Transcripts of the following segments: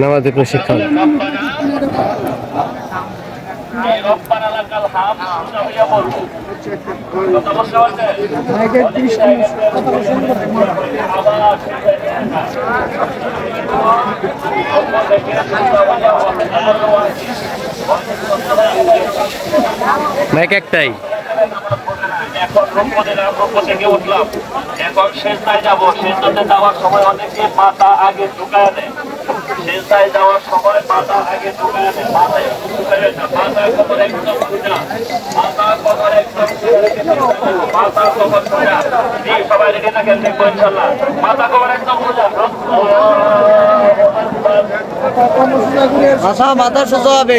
নামাজে প্রশিক্ষণ মাইক একটাই। এখন রূপদের রূপ থেকে উঠলাম। এখন শেষদায় যাব। শেষদাতে যাওয়ার সময় অনেকে মাথা আগে ঢুকায় দেয়। শেষদায় যাওয়ার সময় মাথা আগে ঢুকায় দেয়। মাথায় ঢুকায় না। মাথা মাথা। মাথা মাথা সোজা হবে।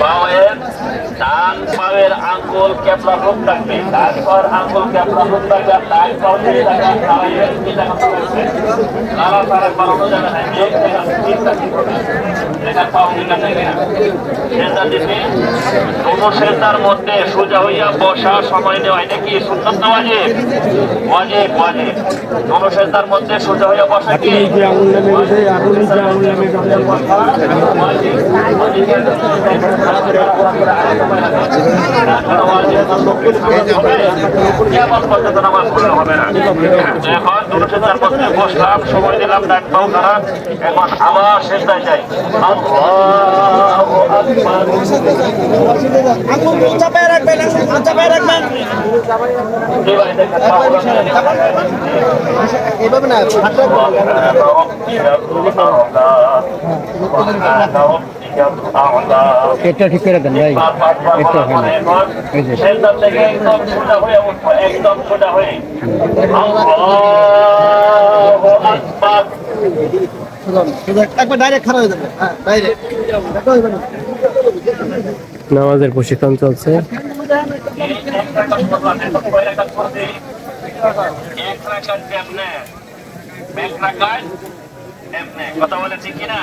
পাওয়ের ডান পাওয়ের আঙ্গুল কেপলা রূপ থাকবে ডান পাওয়ের আঙ্গুল কেপলা রূপ থাকবে আর ডান পাও দিয়ে থাকা পাওয়ের কি দেখা করবে নানা তারা বানানো যাবে না এক জায়গা ঠিক থাকবে দেখা পাও ঠিক আছে কিনা সেজদা দিতে কোনো সেজদার মধ্যে সোজা হইয়া বসা সময় নেওয়া এটা কি সুন্নত না ওয়াজিব ওয়াজিব ওয়াজিব কোনো সেজদার মধ্যে সোজা হইয়া বসা কি? এখন মধ্যে বসলাম সময় দিলাম ডাক পাও এখন আবার শেষদায় যাই আল্লাহু। এটা ঠিক করে দেন ভাই। এটা এই যে। একদম হয়ে আল্লাহু আকবার একবার ডাইরেক্ট খারাপ হয়ে যাবে। হ্যাঁ ডাইরেক্ট নামাজের প্রশিক্ষণ চলছে। কথা বলেছি কিনা?